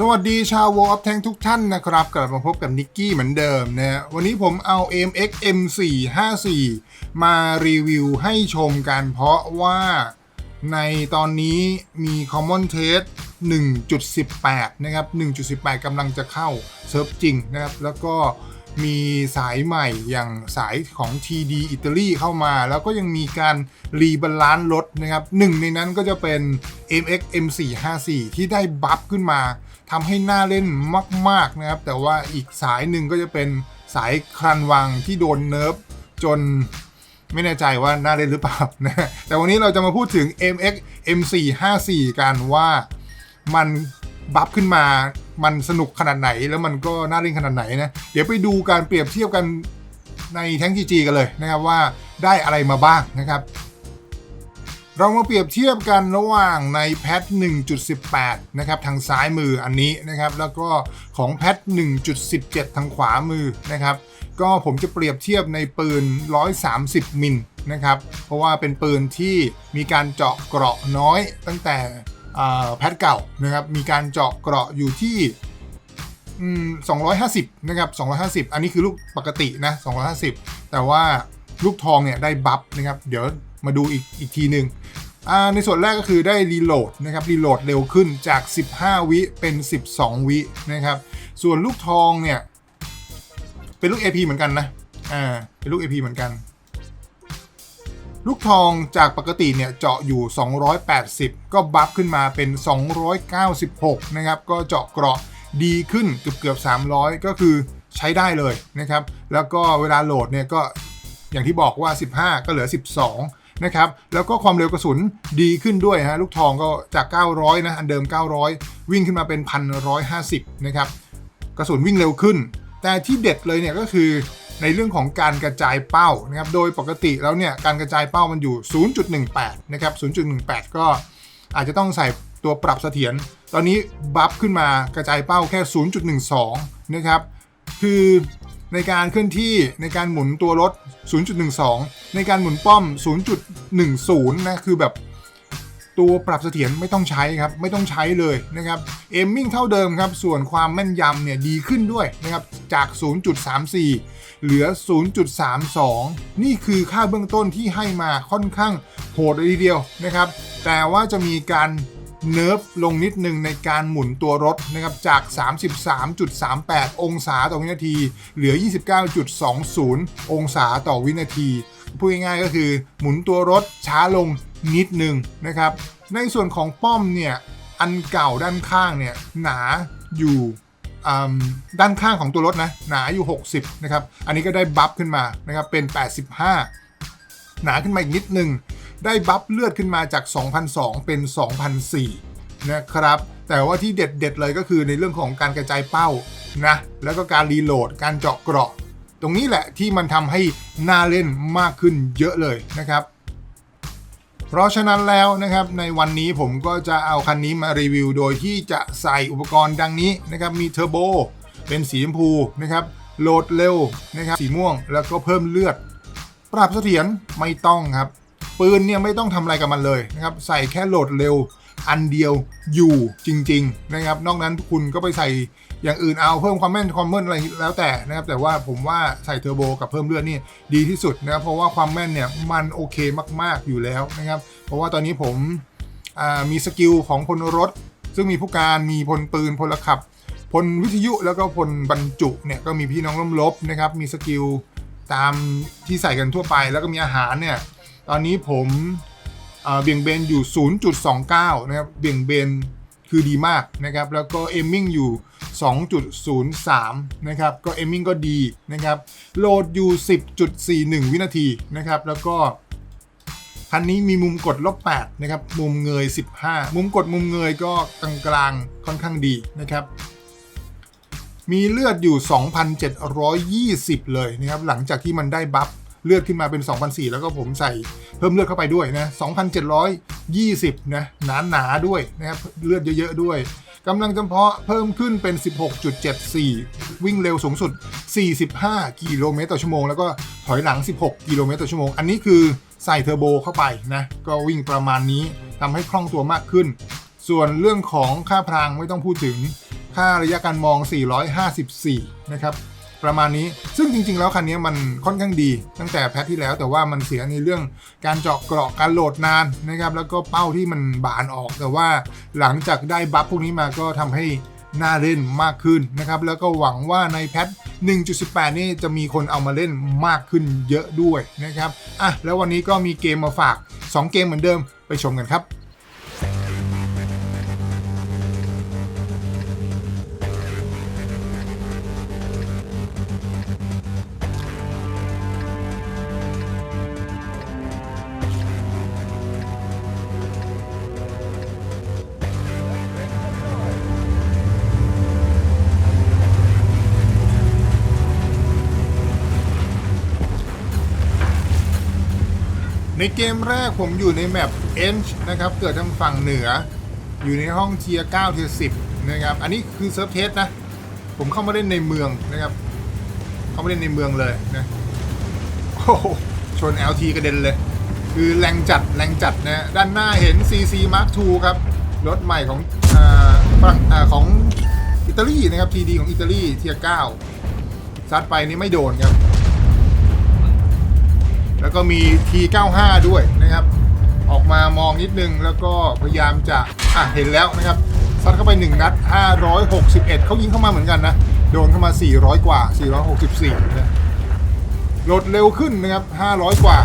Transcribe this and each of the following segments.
สวัสดีชาววอลแทงทุกท่านนะครับ กลับมาพบกับนิกกี้เหมือนเดิมนะฮะวันนี้ผมเอา MX M454 มารีวิวให้ชมกันเพราะว่าในตอนนี้มี Common Test 1.18 นะครับ 1.18กำลังจะเข้าเซิร์ฟจริงนะครับ แล้วก็ มีสายใหม่อย่างสายของ TD อิตาลีเข้ามา แล้วก็ยังมีการรีบาลานซ์รถนะครับหนึ่งในนั้นก็จะเป็น MX M454 ที่ได้บัฟขึ้นมาทำให้หน่าเล่นมาก ๆ นะครับ แต่ว่าอีกสายหนึ่งก็จะเป็นสายครันวังที่โดนเนิร์ฟจนไม่แน่ใจว่าน่าเล่นหรือเปล่านะ แต่วันนี้เราจะมาพูดถึง MX M454 กันว่ามัน บัฟขึ้นมา มันสนุกขนาดไหนแล้วมันก็น่าเล่นขนาดไหนนะ เดี๋ยวไปดูการเปรียบเทียบกันในแท้งจีกันเลยนะครับว่าได้อะไรมาบ้างนะครับ เรามาเปรียบเทียบกันระหว่างในแพท 1.18 นะครับ ทางซ้ายมืออันนี้นะครับ แล้วก็ของแพท 1.17 ทางขวามือนะครับ ก็ผมจะเปรียบเทียบในปืน 130 มิลนะครับ เพราะว่าเป็นปืนที่มีการเจาะเกราะน้อยตั้งแต่ แพทเก่านะครับมีการเจาะเกราะอยู่ที่อืม250นะครับ250อันนี้คือลูกปกตินะ250แต่ว่าลูกทองเนี่ยได้บัฟนะครับเดี๋ยวมาดูอีกอีกทีหนึ่งในส่วนแรกก็คือได้รีโหลดนะครับรีโหลดเร็วขึ้นจาก 15 วิเป็น 12 วินะครับส่วนลูกทองเนี่ยเป็นลูก AP เหมือนกันนะอ่าเป็นลูก AP เหมือนกัน ลูกทองจากปกติเนี่ยเจาะอยู่ 280 ก็บัฟขึ้นมาเป็น 296 นะครับ ก็เจาะเกราะดีขึ้นเกือบเกือบ 300 ก็คือใช้ได้เลยนะครับ แล้วก็เวลาโหลดเนี่ยก็อย่างที่บอกว่า 15 ก็เหลือ 12 นะครับ แล้วก็ความเร็วกระสุนดีขึ้นด้วยฮะ ลูกทองก็จาก 900 นะ อันเดิม 900 วิ่งขึ้นมาเป็น 1,150 นะครับ กระสุนวิ่งเร็วขึ้น แต่ที่เด็ดเลยเนี่ยก็คือ ในเรื่องของการกระจายเป้านะครับโดยปกติแล้วเนี่ยการกระจายเป้ามันอยู่ 0.18 นะครับ 0.18 ก็อาจจะต้องใส่ตัวปรับเสถียรตอนนี้บัฟขึ้นมากระจายเป้าแค่ 0.12 นะครับ คือในการเคลื่อนที่ในการหมุนตัวรถ 0.12 ในการหมุนป้อม 0.10 นะ คือแบบ ตัวปรับเสถียรไม่ต้องใช้ครับ ไม่ต้องใช้เลยนะครับเอมมิ่งเท่าเดิมครับ ส่วนความแม่นยำเนี่ยดีขึ้นด้วยนะครับจาก 0.34 เหลือ 0.32 นี่คือค่าเบื้องต้นที่ให้มาค่อนข้างโหดเลยทีเดียวนะครับ แต่ว่าจะมีการเนิร์ฟลงนิดนึงในการหมุนตัวรถนะครับจาก 33.38 องศาต่อวินาที เหลือ 29.20 องศาต่อวินาที พูดง่ายๆก็คือหมุนตัวรถช้าลง นิดนึงนะครับ ในส่วนของป้อมเนี่ยอันเก่าด้านข้างเนี่ยหนาอยู่ด้านข้างของตัวรถนะหนาอยู่ 60นะครับอันนี้ก็ได้บัฟขึ้นมานะครับเป็น 85 หนาขึ้นมาอีกนิดนึง ได้บัฟเลือดขึ้นมาจาก 2,002 เป็น 2,004นะครับแต่ว่าที่เด็ดๆเลยก็คือในเรื่องของการกระจายเป้านะแล้วก็การรีโหลดการเจาะเกราะ ตรงนี้แหละที่มันทำให้น่าเล่นมากขึ้นเยอะเลยนะครับ เพราะฉะนั้นแล้วนะครับในวันนี้ผมก็จะเอาคันนี้มารีวิว โดยที่จะใส่อุปกรณ์ดังนี้นะครับมีเทอร์โบเป็นสีชมพูนะครับโหลดเร็วนะครับสีม่วงแล้วก็เพิ่มเลือด ปรับเสถียรไม่ต้องครับ ปืนเนี่ยไม่ต้องทำอะไรกับมันเลยนะครับใส่แค่โหลดเร็วอันเดียวอยู่จริง ๆ นะครับ นอกนั้นคุณก็ไปใส่ อย่างอื่นเอาเพิ่มความแม่นความเม่นอะไรแล้วแต่นะครับแต่ว่าผมว่าใส่เทอร์โบกับเพิ่มเลือดนี่ดีที่สุดนะครับเพราะว่าความแม่นเนี่ยมันโอเคมาก ๆอยู่แล้วนะครับเพราะว่าตอนนี้ผมมีสกิลของพลรถ ซึ่งมีผู้การมีพลปืนพลขับพลวิทยุแล้วก็พลบรรจุเนี่ยก็มีพี่น้องร่มลบนะครับมีสกิลตามที่ใส่กันทั่วไป แล้วก็มีอาหารเนี่ยตอนนี้ผมเบี่ยงเบนอยู่ 0.29 นะครับเบี่ยงเบน คือดีมากนะครับ แล้วก็เอมมิ่งอยู่ 2.03 นะครับ ก็เอมมิ่งก็ดีนะครับ โหลดอยู่ 10.41 วินาทีนะครับ แล้วก็คันนี้มีมุมกดลบ8นะครับ มุมเงย 15 มุมกดมุมเงยก็กลางๆค่อนข้างดีนะครับ มีเลือดอยู่ 2,720 เลยนะครับ หลังจากที่มันได้บัฟ เลือดขึ้นมาเป็น 2,004 แล้วก็ผมใส่เพิ่มเลือดเข้าไปด้วยนะ 2,720 นะหนาหนาด้วยนะครับเลือดเยอะๆด้วยกำลังจำเพาะเพิ่มขึ้นเป็น 16.74 วิ่งเร็วสูงสุด 45 กิโลเมตรต่อชั่วโมง แล้วก็ถอยหลัง 16 กิโลเมตรต่อชั่วโมง อันนี้คือใส่เทอร์โบเข้าไปนะ ก็วิ่งประมาณนี้ทำให้คล่องตัวมากขึ้น ส่วนเรื่องของค่าพรางไม่ต้องพูดถึง ค่าระยะการมอง 454 นะครับ ประมาณนี้ ซึ่งจริง ๆ แล้วคันนี้มันค่อนข้างดี ตั้งแต่แพทที่แล้วแต่ว่ามันเสียในเรื่องการเจาะเกราะการโหลดนานนะครับแล้วก็เป้าที่มันบานออก แต่ว่าหลังจากได้บัฟพวกนี้มาก็ทำให้น่าเล่นมากขึ้นนะครับแล้วก็หวังว่าในแพท1.18 นี่จะมีคนเอามาเล่นมากขึ้นเยอะด้วยนะครับอะแล้ววันนี้ก็มีเกมมาฝาก 2 เกมเหมือนเดิมไปชมกันครับ เกมแรกผมอยู่ในแมป e n c h นะครับ เกิดทางฝั่งเหนือ อยู่ในห้องเทียร์9เทียร์10 นะครับ อันนี้คือเซิร์ฟเทสนะ ผมเข้ามาเล่นในเมืองนะครับ เข้ามาเล่นในเมืองเลยนะ โอ้โหชน LT กระเด็นเลย คือแรงจัดแรงจัดนะ ด้านหน้าเห็น CC Mark II ครับ รถใหม่ของอ่าฝรั่งของอิตาลีนะครับ TD ของอิตาลีเทียร์9ซัดไปนี่ไม่โดนครับ แล้วก็มี T95 ด้วยนะครับ ออกมามองนิดนึงแล้วก็พยายามจะอะเห็นแล้วนะครับซัดเข้าไป 1 นัด 561 เขายิงเข้ามาเหมือนกันนะ โดนเข้ามา 400 กว่า 464นะโหลดเร็วขึ้นนะครับ 500 กว่า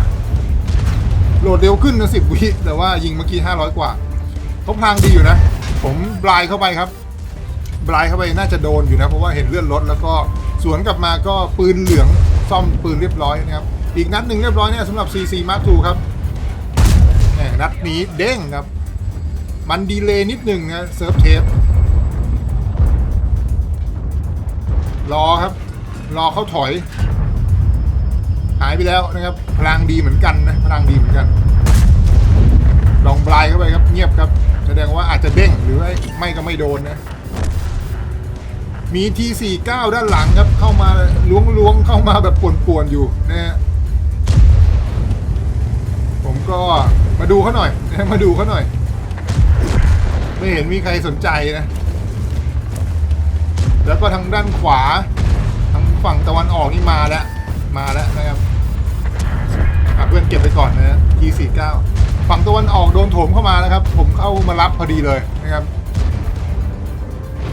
โหลดเร็วขึ้นนะ10 วิ แต่ว่ายิงเมื่อกี้ 500 กว่าเขาพลางดีอยู่นะ ผมบลายเข้าไปครับ บลายเข้าไปน่าจะโดนอยู่นะ เพราะว่าเห็นเลื่อนรถแล้วก็สวนกลับมาก็ปืนเหลืองซ่อมปืนเรียบร้อยนะครับ อีกนัดหนึ่งเรียบร้อยเนี่ยสำหรับ CC Mark II ครับนัดนี้เด้งครับ มันดีเลย์นิดหนึ่งนะเซิร์ฟเทปรอครับ รอเขาถอย หายไปแล้วนะครับ พลังดีเหมือนกันนะ พลังดีเหมือนกัน ลองบลายเข้าไปครับ เงียบครับ แสดงว่าอาจจะเด้งหรือไม่ไม่ก็ไม่โดนนะมี T49 ด้านหลังครับ เข้ามาล้วงๆ เข้ามาแบบป่วนๆอยู่นะฮะ ก็มาดูเขาหน่อย มาดูเขาหน่อย ไม่เห็นมีใครสนใจนะ แล้วก็ทางด้านขวา ทางฝั่งตะวันออกนี่มาแล้ว มาแล้วนะครับเพื่อนเก็บไปก่อนนะฮะ T49 ฝั่งตะวันออกโดนโถมเข้ามาแล้วครับ ผมเข้ามารับพอดีเลยนะครับ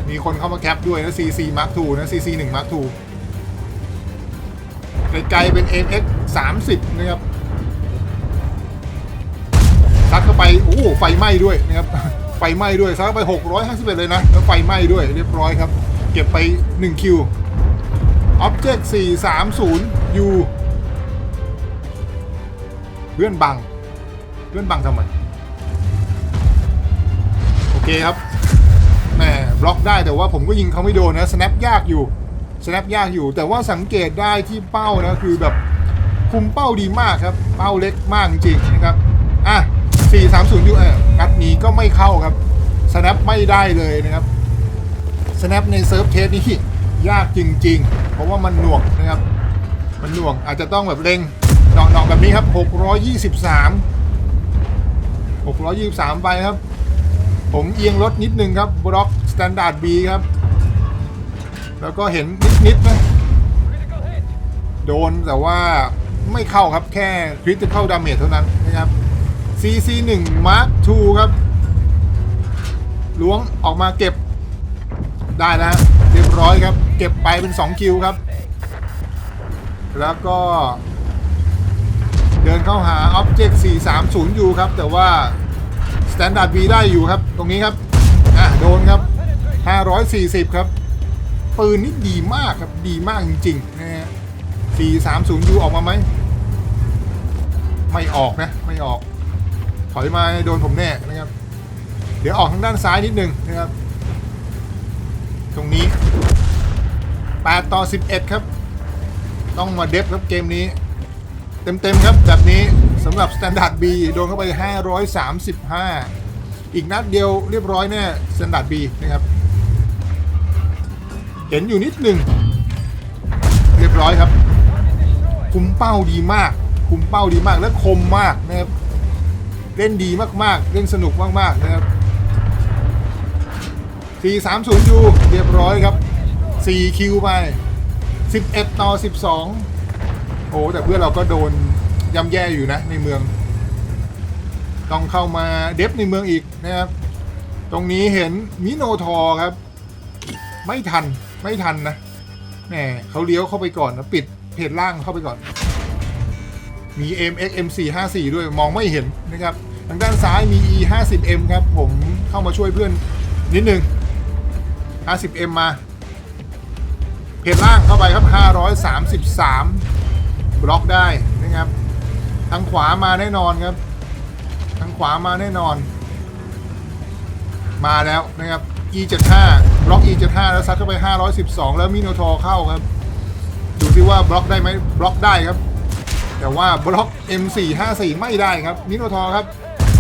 มีคนเข้ามาแคปด้วยนะ CC Mark II นะ CC 1 Mark II ไกลๆเป็น MX 30 นะครับ ซัดเข้าไปโอ้ไฟไหม้ด้วยนะครับไฟไหม้ด้วยซัดเข้าไป 651 เลยนะแล้วไฟไหม้ด้วยเรียบร้อยครับ เก็บไป 1 คิว Object 430 U เพื่อนบัง เพื่อนบังทำไม โอเคครับแหมบล็อกได้แต่ว่าผมก็ยิงเขาไม่โดนนะ snap ยากอยู่ snap ยากอยู่ แต่ว่าสังเกตได้ที่เป้านะ คือแบบคุมเป้าดีมากครับ เป้าเล็กมากจริงๆนะครับ 430 U เออนัดนี้ก็ไม่เข้าครับ snap ไม่ได้เลยนะครับ snap ในเซิร์ฟเทสนี่ยากจริง ๆ เพราะว่ามันหน่วงนะครับ มันหน่วงอาจจะต้องแบบเร่งหนอกๆแบบนี้ครับ 623 623 ไปครับ ผมเอียงรถนิดนึงครับบล็อกสแตนดาร์ด B ครับ แล้วก็เห็นนิดๆนะโดนแต่ว่าไม่เข้าครับแค่ critical damage เท่านั้นนะครับ CC 1 Mark II ครับล้วงออกมาเก็บได้แล้วเรียบร้อยครับ เก็บไปเป็น 2 คิวครับ แล้วก็ เดินเข้าหา Object 430 U ครับ แต่ว่า Standard B ได้อยู่ครับ ตรงนี้ครับ อะ โดนครับ 540 ครับ ปืนนี่ดีมากครับ ดีมากจริงๆนะฮะ430 U ออกมาไหม ไม่ออกนะ ไม่ออก ถอยมาโดนผมแน่นะครับ เดี๋ยวออกทางด้านซ้ายนิดนึงนะครับ ตรงนี้ 8 ต่อ 11 ครับ ต้องมาเดฟครับเกมนี้ เต็มๆครับแบบนี้สำหรับ Standard B โดนเข้าไป 535 อีกนัดเดียวเรียบร้อยแน่ Standard B นะครับ เห็นอยู่นิดหนึ่งเรียบร้อยครับ คุมเป้าดีมาก คุมเป้าดีมากและคมมากนะครับ เล่นดีมากๆ เล่นสนุกมากๆนะครับ 430อยู่เรียบร้อยครับ 4 คิวไป 11 ต่อ 12 โอ้แต่เพื่อนเราก็โดนย่ำแย่อยู่นะในเมือง ต้องเข้ามาเดฟในเมืองอีกนะครับ ตรงนี้เห็นมิโนทอครับ ไม่ทันไม่ทันนะแหมเขาเลี้ยวเข้าไปก่อนนะปิดเพจล่างเข้าไปก่อนมี MX M454 ด้วยมองไม่เห็นนะครับ ทางด้านซ้ายมี E50M ครับ ผมเข้ามาช่วยเพื่อนนิดนึง 50M มา เพจล่างเข้าไปครับ 533 บล็อกได้นะครับ ทางขวามาแน่นอนครับ ทางขวามาแน่นอน มาแล้วนะครับ E75 บล็อก E75 แล้วซัดเข้าไป 512 แล้วมิโนทอร์เข้าครับดูซิว่าบล็อกได้ไหมบล็อกได้ครับ แต่ว่าบล็อก M454 ไม่ได้ครับมิโนทอร์ครับ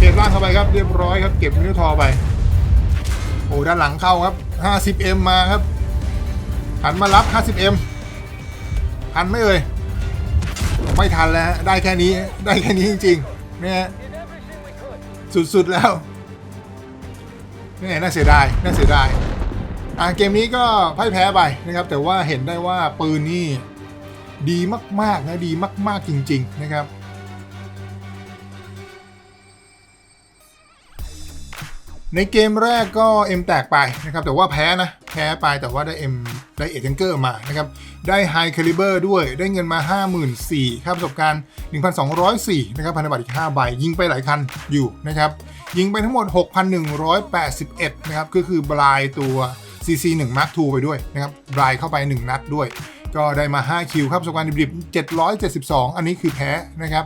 เทล่างเข้าไปครับเรียบร้อยครับเก็บมิโนทอไป โอ้ด้านหลังเข้าครับ 50M มาครับหันมารับ 50M ทันไหมเอ่ยไม่ทันแล้ว ได้แค่นี้ได้แค่นี้จริงๆเนี่ยสุดๆแล้วนี่น่าเสียดายน่าเสียดายอ่าเกมนี้ก็พ่ายแพ้ไปนะครับ แต่ว่าเห็นได้ว่าปืนนี่ดีมากๆนะดีมาก ๆจริง ๆ นะครับ ในเกมแรกก็ M แตกไปนะครับแต่ว่าแพ้นะแพ้ไปแต่ว่าได้ M ได้เอเจนเกอร์มานะครับได้ High Caliber ด้วยได้เงินมา 54,000ค่าประสบการณ์ 1,204นะครับพันธบัตรอีก 5 ใบ ยิงไปหลายคันอยู่นะครับยิงไปทั้งหมด 6,181นะครับก็คือบลายตัว CC 1 Mark II ไปด้วยนะครับบลายเข้าไป 1 นัดด้วย ก็ได้มา 5 คิวครับประสบการณ์ดิบๆ772 อันนี้คือแพ้นะครับ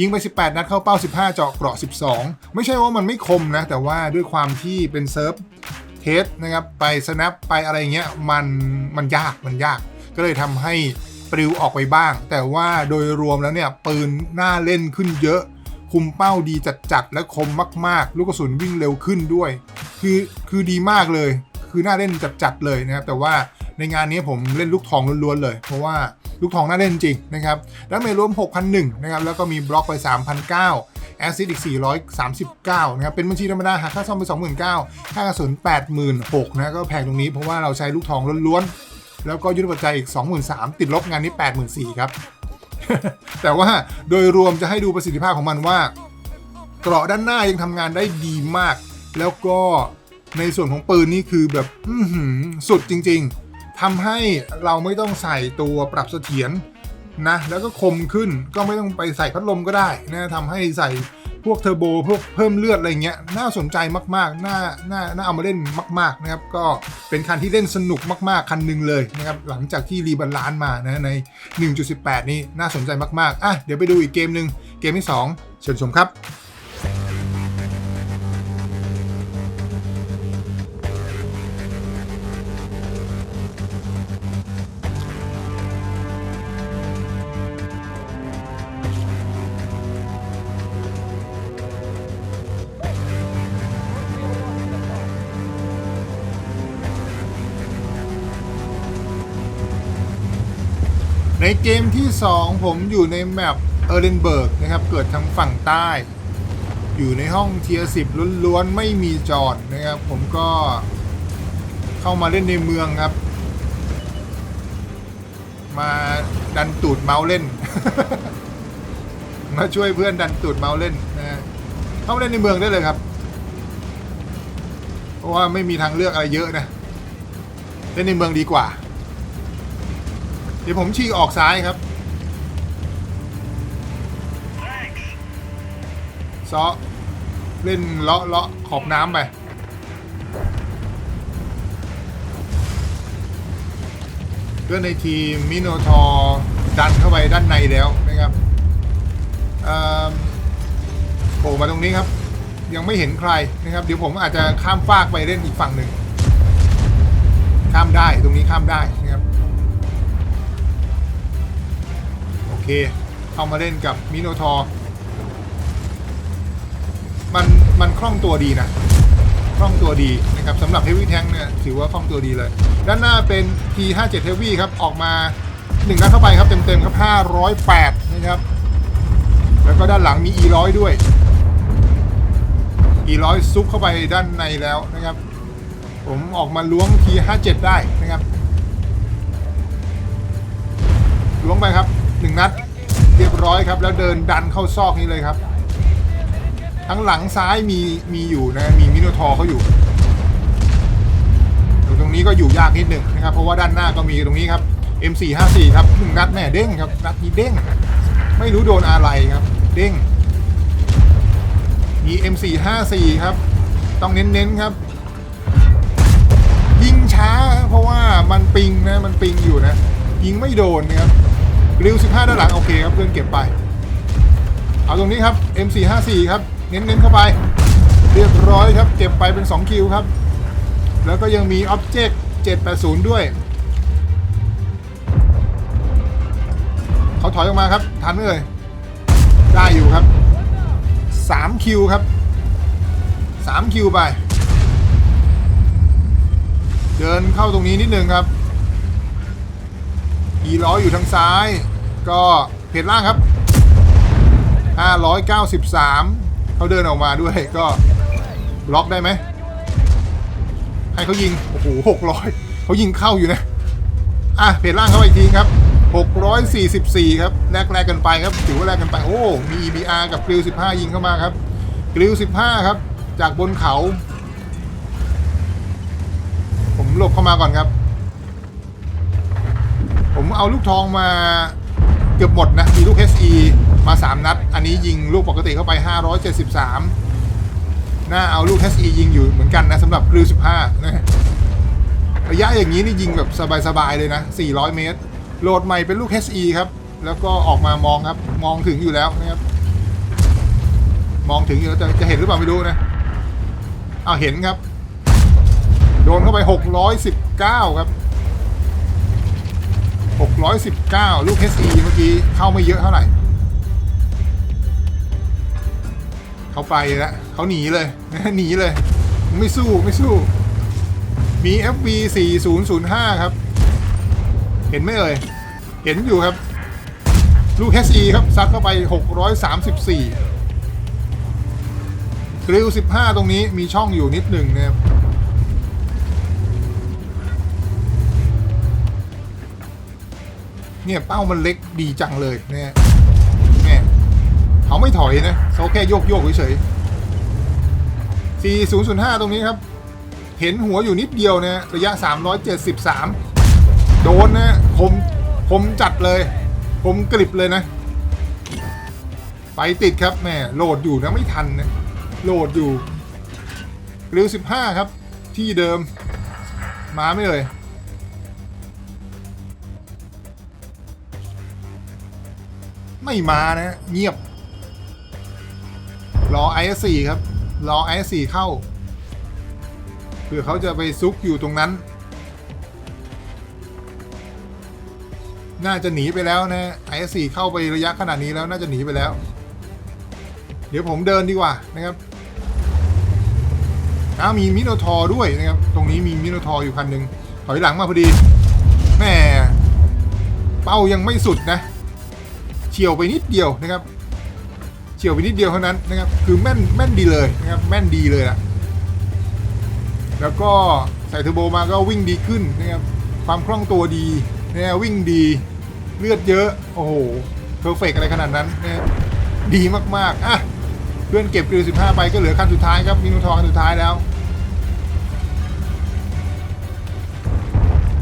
ยิงไป 18 นัดเข้าเป้า 15 เจาะเกราะ 12 ไม่ใช่ว่ามันไม่คมนะ แต่ว่าด้วยความที่เป็นเซิร์ฟเทสนะครับไป snap ไปอะไรเงี้ยมันมันยากมันยาก ก็เลยทำให้ปลิวออกไปบ้าง แต่ว่าโดยรวมแล้วเนี่ยปืนน่าเล่นขึ้นเยอะ คุมเป้าดีจัดๆและคมมากๆ ลูกกระสุนวิ่งเร็วขึ้นด้วย คือคือดีมากเลย คือน่าเล่นจัดๆเลยนะครับแต่ว่าในงานนี้ผมเล่นลูกทองล้วนๆเลย เพราะว่า ลูกทองน่าเล่นจริงนะครับแล้วเมจรวม 6,001นะครับแล้วก็มีบล็อกไป3,009แอซิดอีก 439นะครับเป็นบัญชีธรรมดาหักค่าซ่อมไป29,000ค่ากระสุน86,000นะก็แพงตรงนี้เพราะว่าเราใช้ลูกทองล้วนๆแล้วก็ยุทธปัจจัยอีก 23,000ติดลบงานนี้ 84,000ครับแต่ว่าโดยรวมจะให้ดูประสิทธิภาพของมันว่าเกราะด้านหน้ายังทำงานได้ดีมาก แล้วก็ในส่วนของปืนนี่คือแบบสุดจริง ๆ ทำให้เราไม่ต้องใส่ตัวปรับเสถียรนะแล้วก็คมขึ้นก็ไม่ต้องไปใส่พัดลมก็ได้นะทำให้ใส่พวกเทอร์โบพวกเพิ่มเลือดอะไรเงี้ยน่าสนใจมากๆน่าน่าน่าเอามาเล่นมาก ๆนะครับ ก็เป็นคันที่เล่นสนุกมากๆ คันหนึ่งเลยนะครับหลังจากที่รีบัลลานซ์มานะใน 1.18 นี่น่าสนใจมากๆอะเดี๋ยวไปดูอีกเกมหนึ่งเกมที่ 2 เชิญชมครับ ในเกมที่ 2 ผมอยู่ในแมปเออร์เรนเบิร์กนะครับ เกิดทางฝั่งใต้ อยู่ในห้องเทียร์สิบล้วนๆ ไม่มีจอดนะครับ ผมก็เข้ามาเล่นในเมืองครับ มาดันตูดเมาส์เล่น มาช่วยเพื่อนดันตูดเมาส์เล่นนะฮะเข้ามาเล่นในเมืองได้เลยครับ เพราะว่าไม่มีทางเลือกอะไรเยอะนะ เล่นในเมืองดีกว่า เดี๋ยวผมชี้ออกซ้ายครับซอเล่นเลาะเลาะขอบน้ำไป เพื่อนในทีมมิโนทอร์ดันเข้าไปด้านในแล้วนะครับโผล่มาตรงนี้ครับ ยังไม่เห็นใครนะครับ เดี๋ยวผมอาจจะข้ามฟากไปเล่นอีกฝั่งหนึ่ง ข้ามได้ตรงนี้ข้ามได้ เคเข้ามาเล่นกับมิโนทอร์มันมันคล่องตัวดีนะ คล่องตัวดีนะครับสำหรับเฮฟวี่แทงเนี่ยถือว่าคล่องตัวดีเลย ด้านหน้าเป็น T57 Heavy ครับ ออกมา1นัดเข้าไปครับเต็มๆครับ 508 นะครับ แล้วก็ด้านหลังมี E100 ด้วย E100 ซุกเข้าไปด้านในแล้วนะครับ ผมออกมาล้วงที57 ได้นะครับล้วงไปครับ หนึ่งนัด เรียบร้อยครับ แล้วเดินดันเข้าซอกนี้เลยครับ ทั้งหลังซ้ายมีมีอยู่นะมีมิโนทอร์เขาอยู่ตรงนี้ก็อยู่ยากนิดหนึ่งนะครับเพราะว่าด้านหน้าก็มีตรงนี้ครับ M454 ครับหนึ่งนัดแม่เด้งครับนัดนี้เด้ง ไม่รู้โดนอะไรครับ เด้งมี M454 ครับ ต้องเน้นๆครับ ยิงช้าเพราะว่ามันปิงนะมันปิงอยู่นะ ยิงไม่โดนนะครับ ริว15 ด้านหลัง โอเคครับเพื่อนเก็บไป เอาตรงนี้ครับ M454 ครับ เน้นๆเข้าไป เรียบร้อยครับ เก็บไปเป็น 2 คิวครับ แล้วก็ยังมี Object 780 ด้วย เขาถอยออกมาครับ ทันไหมเอ่ย ได้อยู่ครับ 3 คิวครับ 3 คิวไป เดินเข้าตรงนี้นิดนึงครับอีล้ออยู่ทางซ้าย ก็เพจล่างครับ 593 เขาเดินออกมาด้วยก็ล็อกได้ไหม ให้เขายิง โอ้โห600 เขายิงเข้าอยู่นะ อะเพจล่างเข้าไปอีกทีครับ 644 ครับ แลกแลกกันไปครับ ถือว่าแลกกันไป โอ้ มี EBR กับกริล15 ยิงเข้ามาครับกริล15 ครับ จากบนเขา ผมหลบเข้ามาก่อนครับ ผมเอาลูกทองมา กือบหมดนะ มีลูก SE มา 3 นัด อันนี้ยิงลูกปกติเข้าไป 573 น่าเอาลูก SE ยิงอยู่เหมือนกันนะสำหรับกริล15นะระยะอย่างนี้นี่ยิงแบบสบายๆเลยนะ 400 เมตร โหลดใหม่เป็นลูก HE ครับ แล้วก็ออกมามองครับ มองถึงอยู่แล้วนะครับ มองถึงอยู่แล้วจะจะเห็นหรือเปล่าไม่รู้นะอ้าวเห็นครับ โดนเข้าไป 619 ครับ 619 ลูก HE เมื่อกี้เข้าไม่เยอะเท่าไหร่ เขาไปแล้วเขาหนีเลย หนีเลย ไม่สู้ไม่สู้ มี FV 4005 ครับ เห็นไหมเอ่ย เห็นอยู่ครับ ลูก HE ครับ ซัดเข้าไป 634กริล15 ตรงนี้มีช่องอยู่นิดหนึ่งนะครับ เนี่ยเป้ามันเล็กดีจังเลยเนี่ยแม่เขาไม่ถอยนะเขาแค่โยกโยกเฉยๆ4005 ตรงนี้ครับ เห็นหัวอยู่นิดเดียวนะระยะ 373 โดนนะคมคมจัดเลยคมกริบเลยนะ ไปติดครับแม่โหลดอยู่นะไม่ทันนะโหลดอยู่เร็ว15 ครับ ที่เดิม มาไม่เลย ไม่มานะ เงียบ รอ IS4 ครับ รอ IS4 เข้าเผื่อเขาจะไปซุกอยู่ตรงนั้น น่าจะหนีไปแล้วนะไอสเข้าไประยะขนาดนี้แล้วน่าจะหนีไปแล้ว เดี๋ยวผมเดินดีกว่านะครับอ้าวมีมิโนทอร์ด้วยนะครับ ตรงนี้มีมิโนทอร์อยู่คันหนึ่งถอยหลังมาพอดีแม่เป้ายังไม่สุดนะ เฉียวไปนิดเดียวนะครับ เฉียวไปนิดเดียวเท่านั้นนะครับ คือแม่นแม่นดีเลยนะครับ แม่นดีเลยละแล้วก็ใส่เทอร์โบมาก็วิ่งดีขึ้นนะครับ ความคล่องตัวดีนะวิ่งดีเลือดเยอะ โอ้โหเพอร์เฟกอะไรขนาดนั้นนะดีมากๆอะเพื่อนเก็บกริล15 ไปก็เหลือคันสุดท้ายครับมินูทอร์คันสุดท้ายแล้ว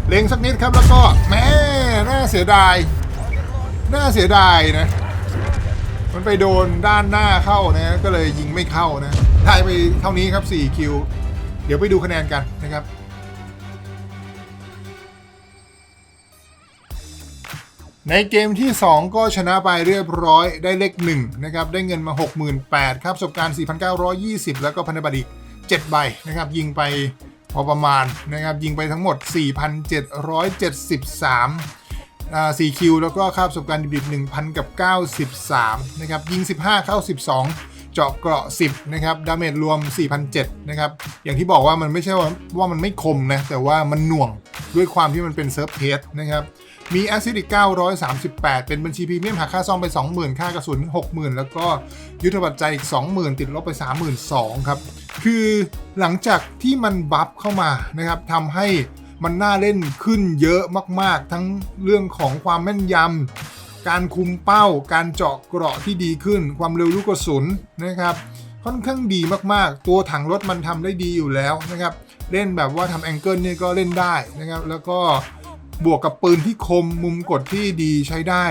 เล็งสักนิดครับแล้วก็แม่น่าเสียดาย น่าเสียดายนะ มันไปโดนด้านหน้าเข้านะ ก็เลยยิงไม่เข้านะได้ไปเท่านี้ครับ 4 คิว เดี๋ยวไปดูคะแนนกันนะครับในเกมที่ 2 ก็ชนะไปเรียบร้อยได้เลข1นะครับ ได้เงินมา 68,000ครับประสบการณ์ 4,920 แล้วก็พันธบัตรอีก 7 ใบนะครับ ยิงไปพอประมาณนะครับ ยิงไปทั้งหมด 4,773อ่า 4คิวแล้วก็ค่าประสบการณ์ดิบๆ1,000 กับ 93 นะครับ ยิง 15 เข้า 12 เจาะเกราะ 10 นะครับ ดาเมจรวม 4,007นะครับ อย่างที่บอกว่ามันไม่ใช่ว่าว่ามันไม่คมนะ แต่ว่ามันหน่วงด้วยความที่มันเป็นเซิร์ฟเทสนะครับ มีแอซิดอีก938 เป็นบัญชีพรีเมียมหักค่าซ่อมไป 20,000 ค่ากระสุน 60,000 แล้วก็ยุทธปัจจัยอีก 20,000 ติดลบไป 32,000 ครับ คือหลังจากที่มันบัฟเข้ามานะครับทำให้ มันน่าเล่นขึ้นเยอะมากๆ ทั้งเรื่องของความแม่นยำการคุมเป้า การเจาะเกราะที่ดีขึ้น ความเร็วลูกกระสุนนะครับ ค่อนข้างดีมากๆ ตัวถังรถมันทำได้ดีอยู่แล้วนะครับ เล่นแบบว่าทำแองเกิลเนี่ยก็เล่นได้นะครับ แล้วก็บวกกับปืนที่คมมุมกดที่ดีใช้ได้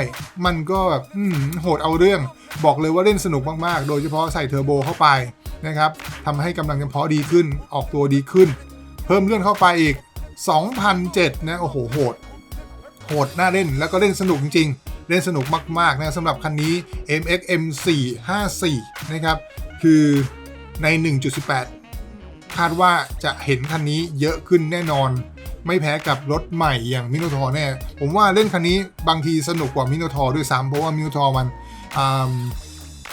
มันก็แบบโหดเอาเรื่อง บอกเลยว่าเล่นสนุกมากๆ โดยเฉพาะใส่เทอร์โบเข้าไปนะครับทำให้กำลังจำเพาะดีขึ้น ออกตัวดีขึ้น เพิ่มเลื่อนเข้าไปอีก 2,007 นะ โอ้โห โหด โหด น่าเล่นแล้วก็เล่นสนุกจริง เล่นสนุกมาก ๆ นะสำหรับคันนี้ MX M454 นะครับ คือใน 1.18 คาดว่าจะเห็นคันนี้เยอะขึ้นแน่นอน ไม่แพ้กับรถใหม่อย่างมิโนทอร์แน่ ผมว่าเล่นคันนี้บางทีสนุกกว่ามิโนทอร์ด้วยซ้ำเพราะว่ามิโนทอร์มัน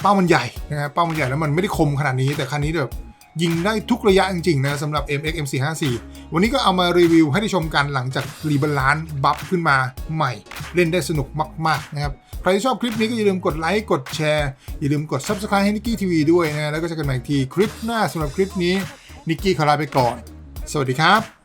เป้ามันใหญ่นะครับเป้ามันใหญ่แล้วมันไม่ได้คมขนาดนี้แต่คันนี้แบบ ยิงได้ทุกระยะจริงๆนะสำหรับ MX M454 วันนี้ก็เอามารีวิวให้ได้ชมกันหลังจากรีบาลานซ์บัฟขึ้นมาใหม่ เล่นได้สนุกมากๆนะครับใครที่ชอบคลิปนี้ก็อย่าลืมกดไลค์กดแชร์ อย่าลืมกด Subscribe ให้นิกกี้ทีวีด้วยนะแล้วก็เจอกันใหม่อีกทีคลิปหน้าสำหรับคลิปนี้นิกกี้ขอลาไปก่อน สวัสดีครับ